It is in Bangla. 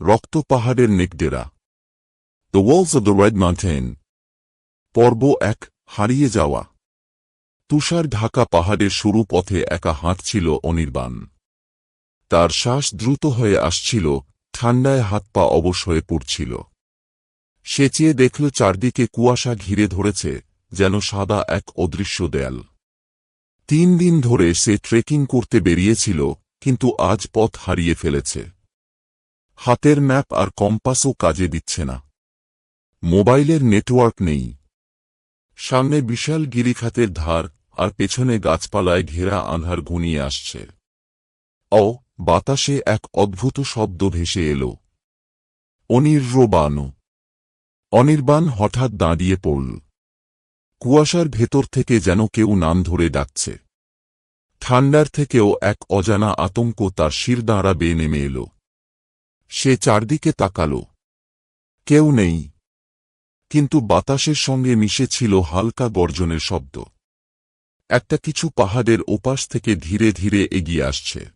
রক্ত পাহাড়ের নেকডেরা the walls of the red mountain পর্ব এক, হারিয়ে যাওয়া। তুষার ঢাকা পাহাড়ের সরু পথে একা হাঁটছিল অনির্বাণ। তার শ্বাস দ্রুত হয়ে আসছিল, ঠান্ডায় হাত পা অবশ হয়ে পড়ছিল। সে চেয়ে দেখল চারদিকে কুয়াশা ঘিরে ধরেছে, যেন সাদা এক অদৃশ্য দেয়াল। তিন দিন ধরে সে ট্রেকিং করতে বেরিয়েছিল, কিন্তু আজ পথ হারিয়ে ফেলেছে। হাতের ম্যাপ আর কম্পাসও কাজে দিচ্ছে না। মোবাইলের নেটওয়ার্ক নেই। সামনে বিশাল গিরিখাতের ধার, আর পেছনে গাছপালায় ঘেরা আঁধার ঘনিয়ে আসছে। অ, বাতাসে এক অদ্ভুত শব্দ ভেসে এল। অনির্বাণ। অনির্বাণ হঠাৎ দাঁড়িয়ে পড়ল। কুয়াশার ভেতর থেকে যেন কেউ নাম ধরে ডাকছে। ঠান্ডার থেকেও এক অজানা আতঙ্ক তার শির দাঁড়া বেয়ে নেমে এল। সে চারদিকে তাকাল। কেউ নেই। কিন্তু বাতাসের সঙ্গে মিশে ছিল হালকা গর্জনের শব্দ। একটা কিছু পাহাড়ের ওপাশ থেকে ধীরে ধীরে এগিয়ে আসছে।